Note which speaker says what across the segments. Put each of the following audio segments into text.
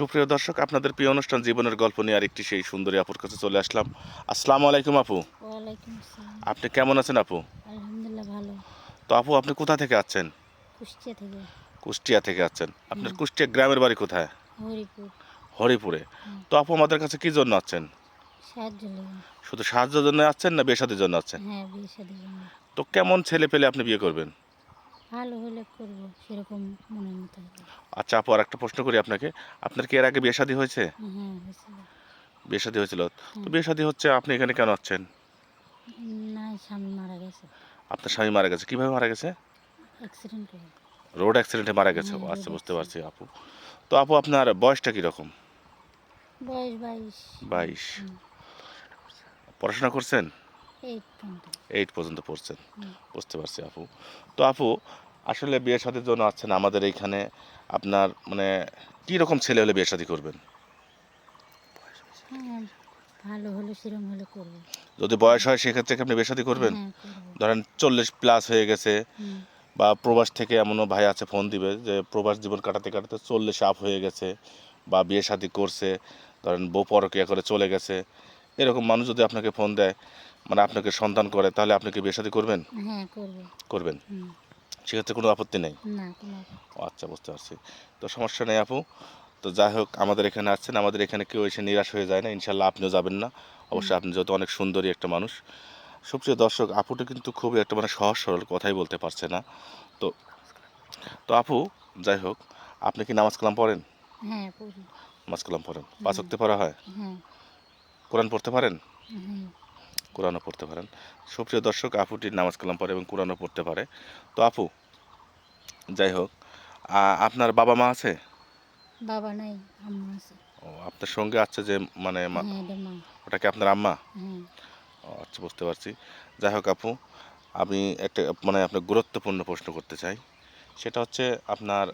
Speaker 1: সুপ্রিয় দর্শক আপনাদের প্রিয় অনুষ্ঠান জীবনের গল্প নিয়ে আরেকটি সেই সুন্দরী আপুর কাছে চলে আসলাম। আসসালামু আলাইকুম আপু। আপনি কেমন আছেন আপু?
Speaker 2: আলহামদুলিল্লাহ ভালো।
Speaker 1: তো আপু আপনি কোথা থেকে আছেন?
Speaker 2: কুষ্টিয়া থেকে।
Speaker 1: কুষ্টিয়া থেকে আছেন। আপনার কুষ্টিয়া গ্রামের বাড়ি কোথায়?
Speaker 2: হরিপুর।
Speaker 1: হরিপুরে। তো আপু আমাদের কাছে কি জন্য আছেন? শুধু সাহায্যের জন্য আছেন না বেসাদের জন্য আছেন?
Speaker 2: হ্যাঁ
Speaker 1: তো কেমন ছেলে পেলে আপনি বিয়ে করবেন?
Speaker 2: ভালো হলে করব সেরকম মনের মতো
Speaker 1: আচ্ছা আপু আর একটা প্রশ্ন করি আপনাকে। আপনার কি এর আগে বিয়ে শাদী হয়েছে?
Speaker 2: হ্যাঁ হয়েছিল।
Speaker 1: বিয়ে শাদী হয়েছিল। তো। বিয়ে শাদী হচ্ছে আপনি এখানে কেন আছেন
Speaker 2: না স্বামী মারা গেছে।
Speaker 1: আপনার স্বামী মারা গেছে। কীভাবে মারা গেছে?
Speaker 2: অ্যাক্সিডেন্ট
Speaker 1: রোড অ্যাক্সিডেন্টে মারা গেছে। আচ্ছা বুঝতে পারছি আপু। তো আপু আপনার বয়সটা কীরকম?
Speaker 2: বয়স বাইশ।
Speaker 1: বাইশ। পড়াশোনা করছেন?
Speaker 2: এইট পর্যন্ত।
Speaker 1: পড়ছেন। বুঝতে পারছি আপু। তো আপু আসলে বিয়ে শাদির জন্য আছেন আমাদের এইখানে আপনার মানে কী রকম ছেলে হলে বিয়ে শাদি করবেন?
Speaker 2: ভালো হলে সেরকম হলে করব।
Speaker 1: যদি বয়স হয় সেক্ষেত্রে আপনি বিয়ে শাদি করবেন?
Speaker 2: হ্যাঁ
Speaker 1: ধরেন চল্লিশ প্লাস হয়ে গেছে বা প্রবাস থেকে এমনও ভাই আছে ফোন দিবে যে প্রবাস জীবন কাটাতে কাটাতে চল্লিশ আপ হয়ে গেছে বা বিয়ে শাদি করছে ধরেন বউ পরকিয়া করে চলে গেছে। এরকম মানুষ যদি আপনাকে ফোন দেয় মানে আপনাকে সন্তান করে তাহলে আপনি কি বিয়ে শাদি করবেন?
Speaker 2: হ্যাঁ করব।
Speaker 1: করবেন? সেক্ষেত্রে কোনো আপত্তি নেই?
Speaker 2: না
Speaker 1: আচ্ছা বুঝতে পারছি। তো সমস্যা নেই আপু। তো যাই হোক আমাদের এখানে আসছেন আমাদের এখানে কেউ এসে নিরাশ হয়ে যায় না ইনশাল্লাহ আপনিও যাবেন না। অবশ্যই আপনি যেহেতু অনেক সুন্দরী একটা মানুষ। সবচেয়ে দর্শক আপুটা কিন্তু খুবই একটা মানে সহজ সরল কথাই বলতে পারছে না। তো তো আপু যাই হোক আপনি কি নামাজ কালাম পড়েন?
Speaker 2: হ্যাঁ
Speaker 1: নামাজ কালাম পড়েন। পাঁচ পড়া হয়?
Speaker 2: হ্যাঁ।
Speaker 1: কোরআন পড়তে পারেন? কোরআনও পড়তে পারেন। সুপ্রিয় দর্শক আপুটির নামাজ কালাম পড়ে এবং কোরআনও পড়তে পারে। তো আপু যাই হোক আপনার বাবা মা আছে?
Speaker 2: বাবা নাই আম্মা আছে।
Speaker 1: ও আপনার সঙ্গে আছে যে মানে
Speaker 2: হ্যাঁ এটা মা।
Speaker 1: ওটা কি আপনার আম্মা?
Speaker 2: হ্যাঁ।
Speaker 1: আচ্ছা বুঝতে পারছি। যাই হোক আপু আমি একটা মানে আপনার গুরুত্বপূর্ণ প্রশ্ন করতে চাই। সেটা হচ্ছে আপনার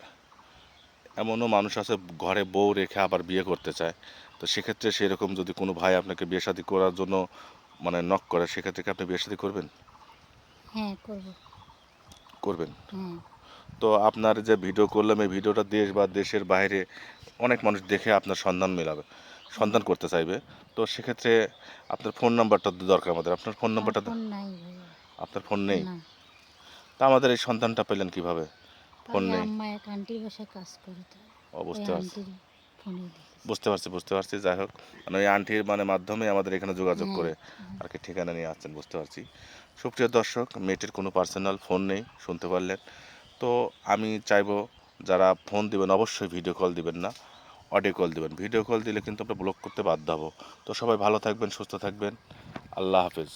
Speaker 1: এমনও মানুষ আছে ঘরে বউ রেখে আবার বিয়ে করতে চায়। তো সেক্ষেত্রে সেরকম যদি কোনো ভাই আপনাকে বিয়ে শাদী করার জন্য মানে নক করে সেক্ষেত্রে কি আপনি বিয়ে শাদী করবেন?
Speaker 2: হ্যাঁ করব।
Speaker 1: করবেন? তো আপনার যে ভিডিও করলাম এই ভিডিওটা দেশ বা দেশের বাইরে অনেক মানুষ দেখে আপনার সন্ধান মেলাবে সন্ধান করতে চাইবে। তো সেক্ষেত্রে আপনার ফোন নাম্বারটা দরকার আমাদের। আপনার ফোন নাম্বারটা আপনার ফোন নেই? তা আমাদের এই সন্ধানটা পেলেন কীভাবে? ফোন নেই।
Speaker 2: আম্মা এক আন্টির বাসায় কাজ করে তো।
Speaker 1: ও বুঝতে পারছি বুঝতে পারছি। যাই হোক মানে ওই আন্টির মানে মাধ্যমে আমাদের এখানে যোগাযোগ করে। আর কি ঠিকানা নিয়ে আসছেন বুঝতে পারছি। সুপ্রিয় দর্শক মেয়েটির কোনো পার্সোনাল ফোন নেই শুনতে পারলেন। তো আমি চাইব যারা ফোন দিবেন অবশ্যই ভিডিও কল দিবেন না অডিও কল দিবেন। ভিডিও কল দিলে কিন্তু আমরা ব্লক করতে বাধ্য হব। তো সবাই ভালো থাকবেন সুস্থ থাকবেন। আল্লাহ হাফেজ।